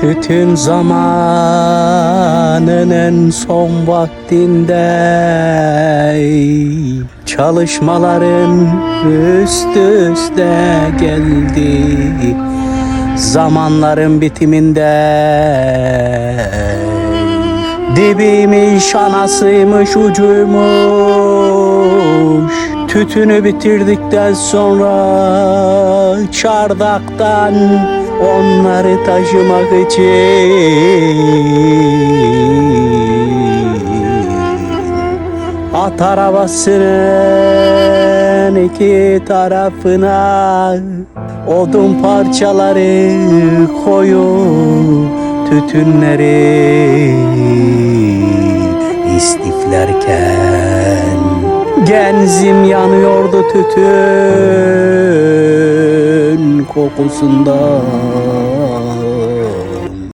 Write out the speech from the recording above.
Tütün zamanının son vaktinde Çalışmaların üst üste geldi. Zamanların bitiminde Dibiymiş anasıymış ucuymuş. Tütünü bitirdikten sonra Çardaktan onları taşımak için. At arabasının iki tarafına Odun parçaları koyup tütünleri istiflerken. Genzim yanıyordu tütün kokusundan